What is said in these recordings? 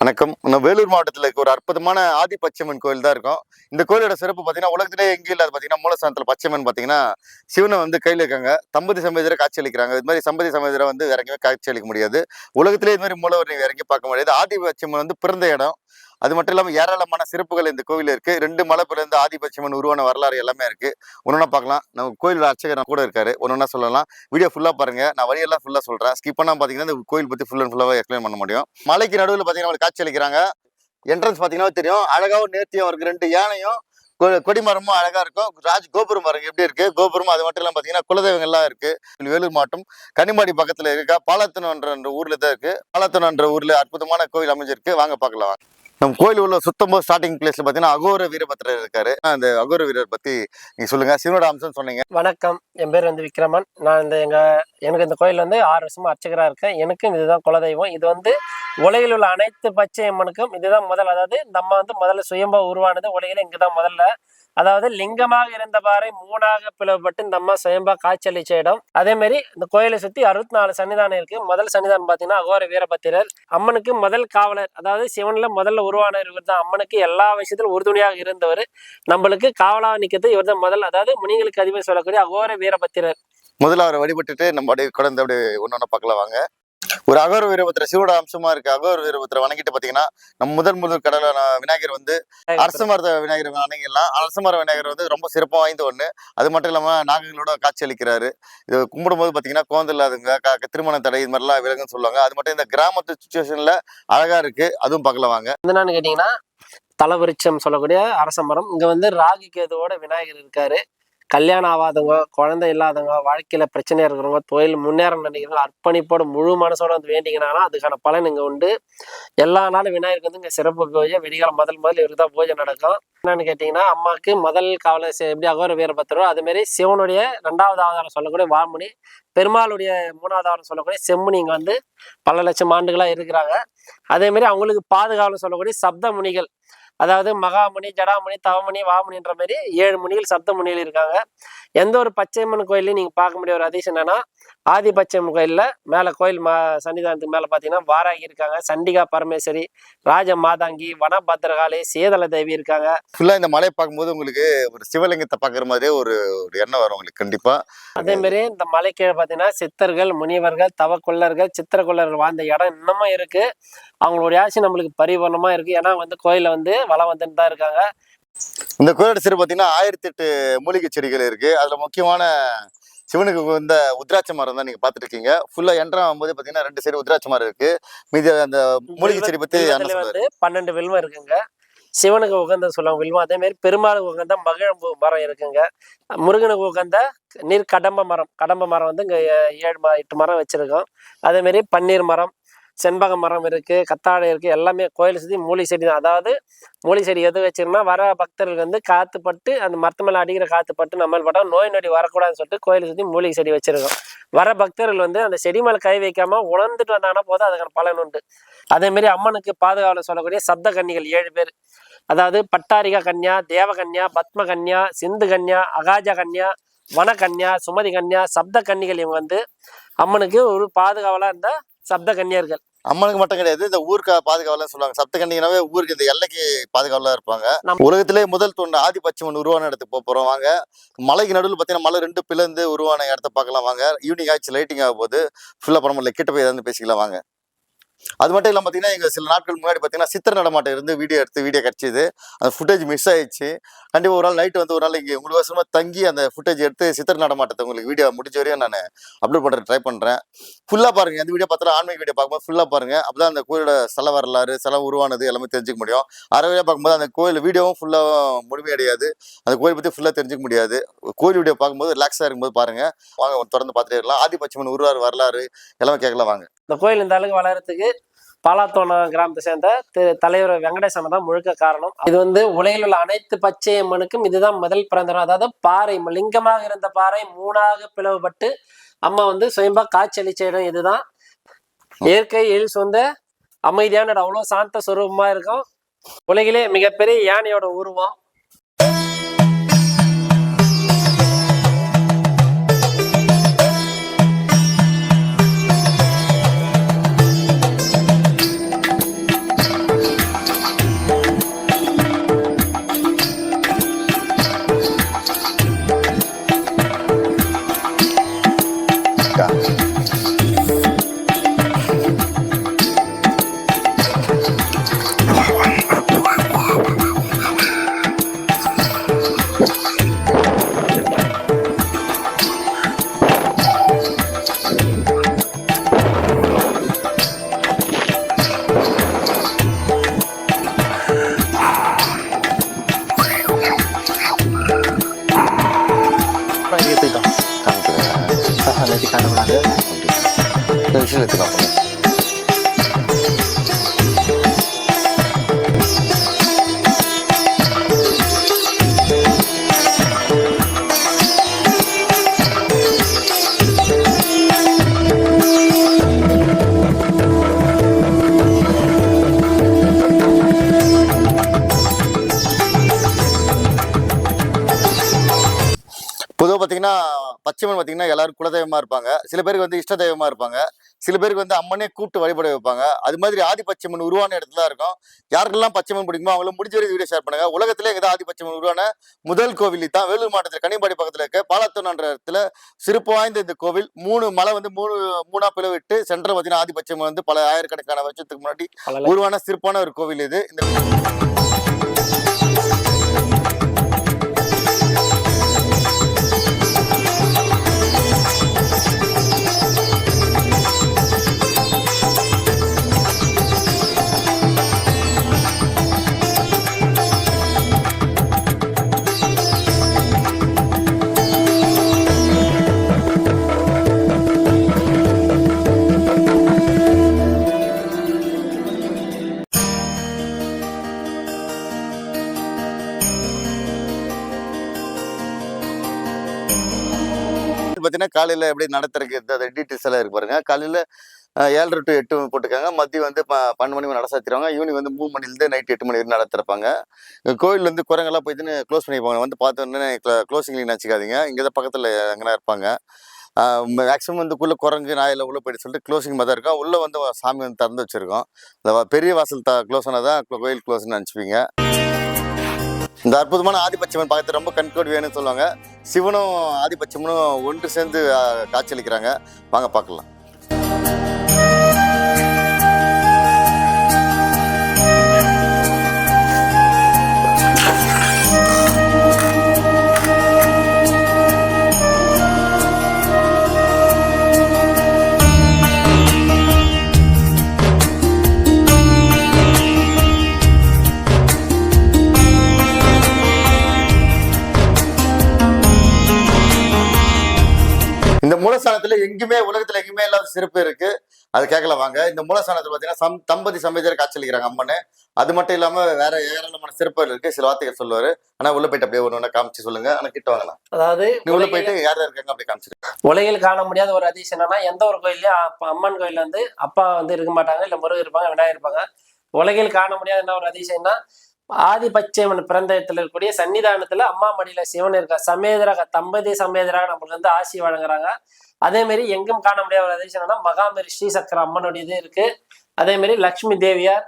வணக்கம். நம்ம வேலூர் மாவட்டத்தில் இருக்க ஒரு அற்புதமான ஆதி பச்சைமன் கோயில் தான் இருக்கும். இந்த கோயிலோட சிறப்பு பார்த்தீங்கன்னா உலகத்திலே எங்கேயும் இல்லாத பார்த்தீங்கன்னா மூலஸ்தானத்தில் பச்சைமன் பார்த்தீங்கன்னா சிவனை வந்து கையில் இருக்காங்க. தம்பதி சமேதரை காட்சி அளிக்கிறாங்க இது மாதிரி சம்பதி சமயத்தில் வந்து வேற எங்கேயுமே காட்சி அளிக்க முடியாது. உலகத்திலே இது மாதிரி மூலவர் நீங்க இறங்கி பார்க்க முடியாது. ஆதி பச்சைமன் வந்து பிறந்த இடம். அது மட்டும் இல்லாமல் ஏராளமான சிறப்புகள் இந்த கோவில் இருக்கு. ரெண்டு மலை பிறந்த ஆதிபட்சமன் உருவான வரலாறு எல்லாமே இருக்கு. ஒன்னொன்னா பார்க்கலாம் நம்ம கோயில் அர்ச்சகர் கூட இருக்காரு. ஒன்னொன்னா சொல்லலாம். வீடியோ ஃபுல்லா பாருங்க. நான் வழியெல்லாம் ஃபுல்லா சொல்றேன். ஸ்கிப் பண்ணா பாத்தீங்கன்னா இந்த கோயில் பத்தி ஃபுல் அண்ட் ஃபுல்லாக எக்ஸ்பிளைன் பண்ண முடியும். மலைக்கு நடுவில் பாத்தீங்கன்னா காட்சி அளிக்கிறாங்க. என்ட்ரன்ஸ் பாத்தீங்கன்னா தெரியும். அழகாவும் நேர்த்தியும் இருக்கு ரெண்டு யானையும் கொ- கொடிமரமும் அழகா இருக்கும். ராஜ் கோபுரம் பாருங்க. எப்படி இருக்கு? கோபுரம் அது மட்டும் இல்லாம பாத்தீங்கன்னா குலதெய்வங்கள்லாம் இருக்கு. வேலூர் மாவட்டம் கன்னிமாடி பக்கத்துல இருக்கா? பாலத்தனன்ற ஊர்ல தான் இருக்கு. பாலத்தனன்ற ஊர்ல அற்புதமான கோயில் அமைஞ்சிருக்கு. வாங்க பாக்கலாம். நம்ம கோயில் உள்ள சுத்தம்போது ஸ்டார்டிங் பிளேஸ்ல பாத்தீங்கன்னா அகோர வீரபத்திரர் இருக்காரு. அந்த அகோர வீரர் பத்தி நீங்க சொல்லுங்க. சிவனோட அம்சம் சொன்னீங்க வணக்கம். என் பேர் வந்து விக்ரமன். நான் இந்த எங்க எனக்கு இந்த கோயில் வந்து ஆறு வருஷமா அர்ச்சகரா இருக்கேன். எனக்கும் இதுதான் குலதெய்வம். இது வந்து உலகில் உள்ள அனைத்து பச்சை அம்மனுக்கும் இதுதான் முதல். அதாவது நம்ம வந்து முதல்ல சுயம்பா உருவானது உலகில இங்கதான் முதல்ல. அதாவது லிங்கமாக இருந்த பாறை மூணாக பிளவுபட்டு இந்த அம்மா சுயம்பா காய்ச்சலிச்ச இடம். அதே மாதிரி இந்த கோயிலை சுத்தி அறுபத்தி நாலு சன்னிதானம் இருக்கு. முதல் சன்னிதானம் பாத்தீங்கன்னா அகோர வீரபத்திரர் அம்மனுக்கு முதல் காவலர். அதாவது சிவன்ல முதல்ல உருவானவர் இவர் தான். அம்மனுக்கு எல்லா விஷயத்திலும் உறுதுணையாக இருந்தவர். நம்மளுக்கு காவலாக நிற்கிறது இவர் தான் முதல். அதாவது முனிகளுக்கு அதிபர் சொல்லக்கூடிய அகோர வீரபத்திரர். முதல்ல அவரை வழிபட்டுட்டு நம்ம அப்படியே குழந்தை அப்படியே ஒன்னொன்னு பார்க்கலாம் வாங்க. ஒரு அகோர வீரபத்திர சிவோட அம்சமா இருக்கு அகோர வீரபத்திர வணங்கிட்டு பாத்தீங்கன்னா நம்ம முதல் முதல் கடலான விநாயகர் வந்து அரச மரத்த விநாயகர் வணங்கிடலாம். அரச மர விநாயகர் வந்து ரொம்ப சிறப்பு வாய்ந்த ஒண்ணு. அது மட்டும் இல்லாம நாகங்களோட காட்சி அளிக்கிறாரு. இது கும்பிடும்போது பாத்தீங்கன்னா குழந்தை இல்லாதவங்க திருமண தடை இது மாதிரிலாம் விலகுன்னு சொல்லுவாங்க. அது மட்டும் இந்த கிராமத்து சுச்சுவேஷன்ல அழகா இருக்கு. அதுவும் பார்க்கலாம் வாங்க. என்னன்னு கேட்டீங்கன்னா தலவிருச்சம் சொல்லக்கூடிய அரச மரம். இங்க வந்து ராகி கேதுவோட விநாயகர் இருக்காரு. கல்யாணம் ஆகாதவங்க குழந்தை இல்லாதவங்க வாழ்க்கையில பிரச்சனை இருக்கிறவங்க தொழில் முன்னேறம் நினைக்கிறவங்க அர்ப்பணிப்போட முழு மனசோட வந்து வேண்டிங்கன்னா அதுக்கான பலன் இங்க உண்டு. எல்லா நாளும் விநாயகருக்கு வந்து இங்க சிறப்பு பூஜை வெடிகாலம் முதல் முதல் இவருக்கு தான் பூஜை நடக்கும். என்னன்னு கேட்டீங்கன்னா அம்மாவுக்கு முதல் காவலை எப்படி அகோர வீரபத்திரோ அதே மாதிரி சிவனுடைய ரெண்டாவது அவதாரம் சொல்லக்கூடிய வாமுனி பெருமாளுடைய மூணாவது அவதாரம் சொல்லக்கூடிய செம்முனி இங்க வந்து பல லட்சம் ஆண்டுகளா இருக்கிறாங்க. அதே மாதிரி அவங்களுக்கு பாதுகாவலர் சொல்லக்கூடிய சப்த முனிகள் அதாவது மகாமுனி ஜடாமுனி தவமுனி வாமுனின்ற மாதிரி ஏழு முனிகள் சப்த முனிகள் இருக்காங்க. எந்த ஒரு பச்சையம்மன் கோயிலையும் நீங்க பார்க்க முடிய ஒரு அதிசயம் என்னன்னா ஆதி பச்சையம்மன் கோயில்ல மேல கோயில் மா சன்னிதானத்துக்கு மேல பாத்தீங்கன்னா வாராகி இருக்காங்க. சண்டிகா பரமேஸ்வரி ராஜ மாதாங்கி வனபத்திரகாளி சேதல தேவி இருக்காங்க. ஃபுல்லா இந்த மலையை பார்க்கும்போது உங்களுக்கு ஒரு சிவலிங்கத்தை பார்க்குற மாதிரியே ஒரு ஒரு எண்ணம் வரும் உங்களுக்கு கண்டிப்பா. அதே மாதிரி இந்த மலை கீழே பார்த்தீங்கன்னா சித்தர்கள் முனிவர்கள் தவக்கொள்ளர்கள் சித்திரக்கொள்ளர்கள் வாழ்ந்த இடம் இன்னமும் இருக்கு. அவங்களுடைய ஆட்சி நம்மளுக்கு பரிபூர்ணமா இருக்கு. ஏன்னா வந்து கோயில வந்து வளம் வந்துட்டு தான் இருக்காங்க. இந்த கோயிலோட சிறு பார்த்தீங்கன்னா ஆயிரத்தி எட்டு மூலிகை செடிகள் இருக்கு. அதுல முக்கியமான சிவனுக்கு இந்த உத்ராட்ச மரம் தான் நீங்க பார்த்துட்டு இருக்கீங்க ஃபுல்லா என்ட்ரா ஆகும்போது பாத்தீங்கன்னா ரெண்டு சைடு உத்ராட்ச மரம் இருக்கு. மீதி அந்த மூலிகை செடி பத்தி வந்து பன்னெண்டு வில்வம் இருக்குங்க. சிவனுக்கு உகந்த சொல்லுவாங்க. வில்வம் அதே மாதிரி பெருமாளுக்கு உகந்த மகிழம்பூ மரம் இருக்குங்க. முருகனுக்கு உகந்த நீர் கடம்ப மரம். கடம்ப மரம் வந்து இங்க ஏழு எட்டு மரம் வச்சிருக்கோம். அதே மாதிரி பன்னீர் மரம் செண்பக மரம் இருக்குது கத்தாழை இருக்குது எல்லாமே கோயில் சுற்றி மூலிகை செடி தான். அதாவது மூலிகை செடி எது வச்சிருந்தா வர பக்தர்களுக்கு வந்து காற்றுப்பட்டு அந்த மரத்து மேலே அடிக்கிற காற்றுப்பட்டு நம்ம படம் நோய் நொடி வரக்கூடாதுன்னு சொல்லிட்டு கோயிலை சுற்றி மூலிகை செடி வச்சுருக்கோம். வர பக்தர்கள் வந்து அந்த செடி மேலே கை வைக்காமல் உணர்ந்துட்டு வந்தாங்கன்னா போதும் அதுக்கான பலன் உண்டு. அதேமாரி அம்மனுக்கு பாதுகாவலர் சொல்லக்கூடிய சப்த கன்னிகள் ஏழு பேர். அதாவது பட்டாரிகா கன்யா தேவகன்யா பத்ம கன்யா சிந்து கன்யா அகாஜ கன்யா வனகன்யா சுமதி கன்யா சப்த கன்னிகள் இவங்க வந்து அம்மனுக்கு ஒரு பாதுகாவலாக இருந்த சப்த கன்னியர்கள். அம்மனுக்கு மட்டும் கிடையாது இந்த ஊருக்கு பாதுகாவலன்னு சொல்லுவாங்க. சப்தகண்டிங்கனாவே ஊருக்கு இந்த எல்லைக்கு பாதுகாவலா இருப்பாங்க. உலகத்திலே முதல் தோன்ற ஆதி பச்சைமன் உருவான இடத்துக்கு போக போறோம். வாங்க. மலைக்கு நடுவில் பார்த்தீங்கன்னா மலை ரெண்டு பிளந்து உருவான இடத்த பார்க்கலாம். வாங்க. ஈவினிங் ஆச்சு லைட்டிங் ஆக போது ஃபுல்லா பண்ண முடியல கிட்ட போய் ஏதாவது பேசிக்கலாம். வாங்க. அது மட்டும் இல்லாமல் பார்த்தீங்கன்னா எங்கள் சில நாட்கள் முன்னாடி பார்த்தீங்கன்னா சித்திர நடமாட்டம் இருந்து வீடியோ எடுத்து வீடியோ கிடைச்சிது அந்த ஃபுட்டேஜ் மிஸ் ஆயிடுச்சு. கண்டிப்பாக ஒரு நாள் நைட்டு வந்து ஒரு நாள் இங்கே உங்களுக்கு வருஷமாக தங்கி அந்த ஃபுட்டேஜ் எடுத்து சித்திர நடமாட்டத்தை உங்களுக்கு வீடியோ முடிஞ்ச வரையும் நான் அப்லோட் பண்ணுறது ட்ரை பண்ணுறேன் ஃபுல்லாக பாருங்கள் எந்த வீடியோ பார்த்தாலும் ஆன்மீக வீடியோ பார்க்கும்போது ஃபுல்லாக பாருங்கள் அப்போ தான் அந்த கோயிலோட ஸ்தல வரலாறு செலவு உருவானது எல்லாமே தெரிஞ்சுக்க முடியும். அறவே பார்க்கும்போது அந்த கோயில் வீடியோவும் ஃபுல்லாக முழுமையடையாது அந்த கோயில் பற்றி ஃபுல்லாக தெரிஞ்சுக்க முடியாது. கோயில் வீடியோ பார்க்கும்போது ரிலாக்ஸாக இருக்கும்போது பாருங்கள் வாங்க தொடர்ந்து பார்த்துட்டே இருக்கலாம். ஆதி உருவார் வரலாறு எல்லாமே கேட்கலாம் வாங்க. இந்த கோயில் இந்த அளவுக்கு வளர்கிறதுக்கு பாலாத்தோணம் கிராமத்தை சேர்ந்த திரு தலைவர் வெங்கடேசன் தான் முழுக்க காரணம். இது வந்து உலகில் உள்ள அனைத்து பச்சை அம்மனுக்கும் இதுதான் முதல் பிறந்தனம் அதாவது பாறை லிங்கமாக இருந்த பாறை மூணாக பிளவுபட்டு அம்மா வந்து சுயம்பா காய்ச்சலிச்ச இடம் இதுதான். இயற்கை எழில் சொந்த அமைதியான இடம். அவ்வளோ சாந்த சுரூபமாக இருக்கும். உலகிலே மிகப்பெரிய யானையோட உருவம். பார்த்தீங்கன்னா எல்லாரும் குலதெய்வமா இருப்பாங்க. சில பேருக்கு வந்து இஷ்ட தெய்வமா இருப்பாங்க. சில பேருக்கு வந்து அம்மனே கூப்பிட்டு வழிபட வைப்பாங்க. அது மாதிரி ஆதி பச்சைமன் உருவான இடத்துல தான் இருக்கும். யாருக்கெல்லாம் பச்சைமன் பிடிக்குமோ அவங்களும் முடிஞ்ச வரைக்கும் வீடியோ ஷேர் பண்ணுங்க. உலகத்திலே எதாவது ஆதி பச்சைமன் உருவான முதல் கோவில் தான் வேலூர் மாவட்டத்தில் கனிபாடி பக்கத்தில் இருக்க பாலத்தூர்ன்ற இடத்துல சிறப்பு வாய்ந்த இந்த கோவில். மூணு மலை வந்து மூணு மூணா பிளவிட்டு சென்ட்ரல் பார்த்தீங்கன்னா ஆதி பச்சைமன் வந்து பல ஆயிரக்கணக்கான வருஷத்துக்கு முன்னாடி உருவான சிறப்பான ஒரு கோவில் இது. இந்த காலையில் எப்படி நடத்துறதுக்கு இந்த டீட்டெயில்ஸ் எல்லாம் இருக்கு பாருங்க. காலையில் ஏழரை டு எட்டு போட்டுக்காங்க. மதியம் வந்து ப பன்னெண்டு மணி நட சாத்திடுவாங்க. ஈவினிங் வந்து மூணு மணிலேருந்து நைட் எட்டு மணி வரைக்கும் நடத்திருப்பாங்க கோயில் வந்து குரங்கெல்லாம் போயிட்டுன்னு க்ளோஸ் பண்ணிப்பாங்க வந்து பார்த்தோன்னே உடனே க்ளோசிங் நினச்சிக்காதீங்க இங்கே தான் பக்கத்தில் அங்கேனா இருப்பாங்க. மேக்ஸிமம் வந்து குள்ளே குரங்கு நாயில் உள்ளே போயிட்டு சொல்லிட்டு க்ளோசிங் மாதிரி இருக்கும். உள்ளே வந்து சாமி வந்து திறந்து வச்சுருக்கோம். இந்த பெரிய வாசல் த க்ளோஸ் ஆனால் தான் கோயில் க்ளோஸ்ன்னு நினச்சிப்பீங்க. இந்த அற்புதமான ஆதிபட்சமன் பார்த்து ரொம்ப கண்கோடி வேணும்னு சொல்லுவாங்க. சிவனும் ஆதிபட்சமனும் ஒன்று சேர்ந்து காட்சியளிக்கிறாங்க. வாங்க பார்க்கலாம். எங்குமே உலகத்துல எங்குமே இல்லாத சிறப்பு இருக்கு. அது கேட்கலாம் வாங்க. இந்த மூலஸ்தானத்துல பாத்தீங்கன்னா சம் தம்பதி சம்பேதர் காட்சியளிக்கிறாங்க அம்மனு. அது மட்டும் இல்லாம வேற ஏராளமான சிறப்புகள் இருக்கு. சில வார்த்தைகள் சொல்லுவாரு. ஆனா உள்ள போயிட்டு அப்படியே ஒன்று ஒன்று காமிச்சு சொல்லுங்க. ஆனா கிட்ட வாங்கலாம். அதாவது உள்ள போயிட்டு யார் இருக்காங்க அப்படி காமிச்சிரு உலகில் காண முடியாத ஒரு அதிசயம் என்னன்னா எந்த ஒரு கோயிலையும் அம்மன் கோயில்ல வந்து அப்பா வந்து இருக்க மாட்டாங்க. இல்ல முருகன் இருப்பாங்க விநாயகர் இருப்பாங்க. உலகில் காண முடியாத என்ன ஒரு அதிசயம்னா ஆதி பச்சைமன் பிறந்த இடத்துல இருக்கக்கூடிய சன்னிதானத்துல அம்மா மடியில சிவன் இருக்க சமேதராக தம்பதி சமேதராக நம்மளுக்கு வந்து ஆசி வழங்குறாங்க. அதே மாதிரி எங்கும் காண முடியாத ஒரு அதிசயம் என்னன்னா மகாமரி ஸ்ரீசக்கர அம்மனுடைய இது இருக்கு. அதே மாதிரி லக்ஷ்மி தேவியார்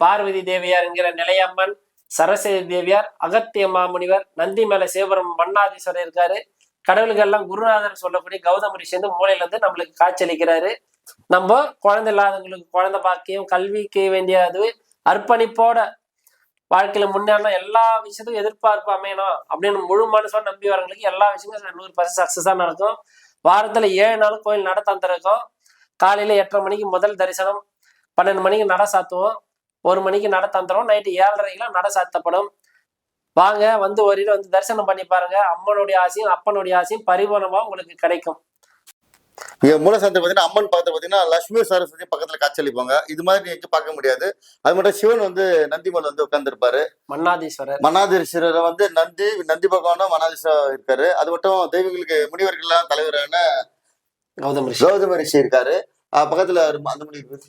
பார்வதி தேவியார் என்கிற நிலையம்மன் சரஸ்வதி தேவியார் அகத்திய மாமுனிவர் நந்தி மேல சிவபுரம் மன்னாதீஸ்வரர் இருக்காரு. கடவுள்கள்லாம் எல்லாம் குருநாதர் சொல்லக்கூடிய கௌதம ரிஷி வந்து மூலையில இருந்து நம்மளுக்கு காய்ச்சலிக்கிறாரு நம்ம குழந்தை இல்லாதவங்களுக்கு குழந்தை பாக்கியம் கல்விக்கு வேண்டிய அது அர்ப்பணிப்போட வாழ்க்கையில முன்னேறணும் எல்லா விஷயத்துக்கும் எதிர்பார்ப்பு அமையணும் அப்படின்னு முழு மனசோட நம்பி வரவங்களுக்கு எல்லா விஷயங்களும் நூறு பர்சன்ட் சக்சஸா நடக்கும். வாரத்துல ஏழு நாள் கோயில் நட தந்திருக்கோம் காலையில எட்டரை மணிக்கு முதல் தரிசனம் பன்னெண்டு மணிக்கு நட சாத்துவோம். ஒரு மணிக்கு நட தந்துரும் நைட்டு ஏழரைக்கெல்லாம் நட சாத்தப்படும். வாங்க வந்து ஒரு வந்து தரிசனம் பண்ணி பாருங்க. அம்மனுடைய ஆசையும் அப்பனுடைய ஆசையும் பரிபூர்ணமாக உங்களுக்கு கிடைக்கும். இங்க மூலஸ்தானத்துல பாத்தீங்கன்னா அம்மன் பக்கத்துல பாத்தீங்கன்னா லட்சுமி சரஸ்வதி பக்கத்துல காட்சியளிப்பாங்க. இது மாதிரி நீங்க பார்க்க முடியாது. அது மட்டும் சிவன் வந்து நந்திமலை வந்து உட்கார்ந்துருப்பாரு. மன்னாதீஸ்வரர். மனாதீஸ்வரர் வந்து நந்தி நந்தி பகவானும் மனாதீஸ்வரர் இருக்காரு. அது மட்டும் தெய்வங்களுக்கு முனிவர்கள்லாம் தலைவரான கௌதம் ரிஷி. கௌதம ரிஷி இருக்காரு. பக்கத்துல அந்த இருக்கு.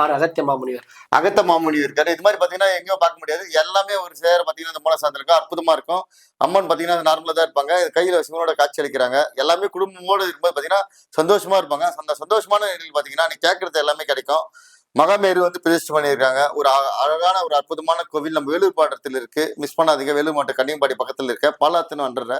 ஆர் அகத்திய மாமுனிவர் அகத்த மாமுனி இருக்காரு. இது மாதிரி பாத்தீங்கன்னா எங்கேயும் பார்க்க முடியாது. எல்லாமே ஒரு சேர பாத்தீங்கன்னா இந்த மூல சார்ந்திருக்கும் அற்புதமா இருக்கும். அம்மன் பாத்தீங்கன்னா நார்மலா தான் இருப்பாங்க. கையில சிவனோட காட்சி அளிக்கிறாங்க. எல்லாமே குடும்பமோடு இருக்கும்போது பாத்தீங்கன்னா சந்தோஷமா இருப்பாங்க. அந்த சந்தோஷமான நிலையில் பாத்தீங்கன்னா நீ கேட்கறது எல்லாமே கிடைக்கும். மகாமேரு வந்து பிரதிஷ்டை பண்ணியிருக்காங்க. ஒரு அ- அழகான ஒரு அற்புதமான கோவில் நம்ம வேலூர் மாவட்டத்தில் இருக்கு. மிஸ் பண்ணாதீங்க. வேலூர் மாவட்டம் கன்னியம்பாடி பக்கத்தில் இருக்க. பாலாத்தனன்ற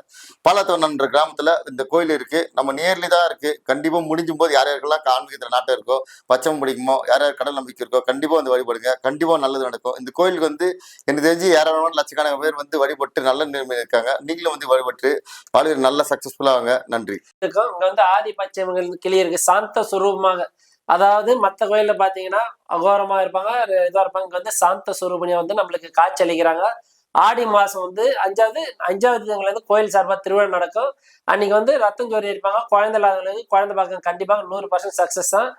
பாலாத்தனன்ற கிராமத்துல இந்த கோயில் இருக்கு. நம்ம நேர்லி தான் இருக்கு. கண்டிப்பா முடிஞ்சும் போது யார் யாருக்கெல்லாம் காண்பிக்கிற நாட்டம் இருக்கோ பச்சை பிடிக்குமோ யார் யார் கடல் நம்பிக்கை இருக்கோ கண்டிப்பா வந்து வழிபடுங்க. கண்டிப்பா நல்லது நடக்கும். இந்த கோயிலுக்கு வந்து எனக்கு தெரிஞ்சு ஏராளமான லட்சக்கணக்கான பேர் வந்து வழிபட்டு நல்ல நிலைமையில் இருக்காங்க. நீங்களும் வந்து வழிபட்டு வாழ்வில் நல்ல சக்சஸ்ஃபுல்லாக நன்றி. இங்க வந்து ஆதி பச்சை கிளி இருக்கு. சாந்த சுரூபமாக அதாவது மற்ற கோயிலில் பார்த்தீங்கன்னா அகோரமாக இருப்பாங்க இதாக இருப்பாங்க. இங்கே வந்து சாந்த சுரூபணியா வந்து நம்மளுக்கு காட்சி அளிக்கிறாங்க ஆடி மாதம் வந்து அஞ்சாவது அஞ்சாவது திங்கள் வந்து கோயில் சார்பாக திருவிழா நடக்கும். அன்னைக்கு வந்து ரத்தம் ஜோரி இருப்பாங்க குழந்தை இல்லாதவங்களுக்கு குழந்தை பார்க்க கண்டிப்பாக நூறு பர்சன்ட் சக்ஸஸ் தான்.